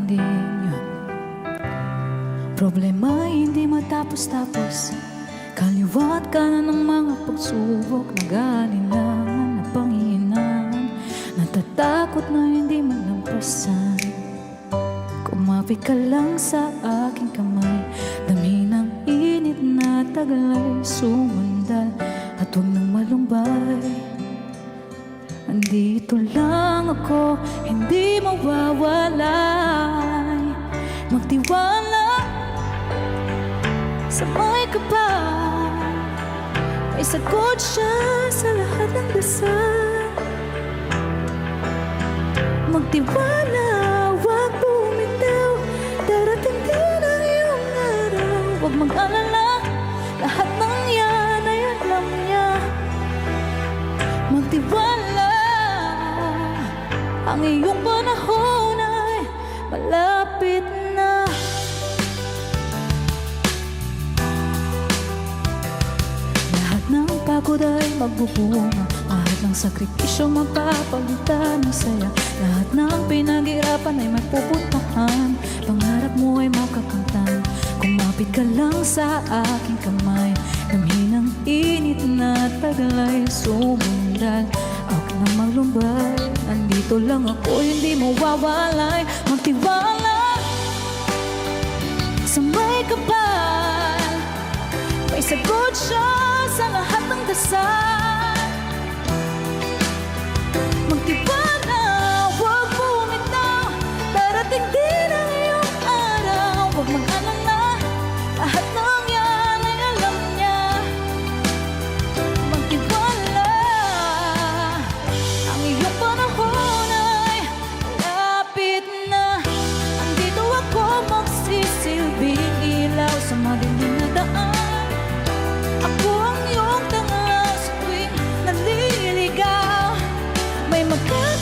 lang din yun. Problema hindi matapos-tapos. Kaliwat ka na ng mga pagsubok Na galinangan na panghihinaan Natatakot na hindi man lampasan Kumapit ka lang sa aking kamay. Dami ng init na taglay Sumandal at huwag nang malumbay. Andito lang ako, hindi mawawala. Magtiwala. Sa may kapal May sagot siya sa lahat ng dasal. Magtiwala, wag bumitaw. Darating din ang iyong araw. Huwag mag-alala, lahat ng yan ay alam niya. Magtiwala, ang iyong panahon pagod ay magbubunga Lahat ng sakripisyo mapapalitan ng saya Lahat ng pinaghirapan ay mapupuntahan Pangarap mo ay makakamtan Kumapit ka lang sa aking kamay. Damhin ang init na taglay Sumundal Huwag na maglumbay Andito lang ako, hindi mo wawalay Magtiwala Sa may kapal. May sagot siya sa lahat ng dasal. Magtiwala, huwag bumitaw Darating din ang iyong araw. Huwag mag-alala Lahat ng yan ay alam niya. Magtiwala Ang iyong panahon ay lapit na. Andito ako magsisilbing ilaw sa madilim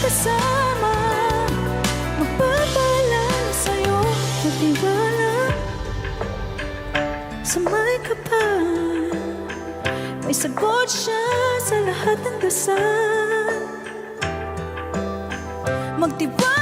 magkakasama Magpapaalala sa'yo na tiwala Sa may kapal May sagot siya sa lahat ng dasal. Magtiwala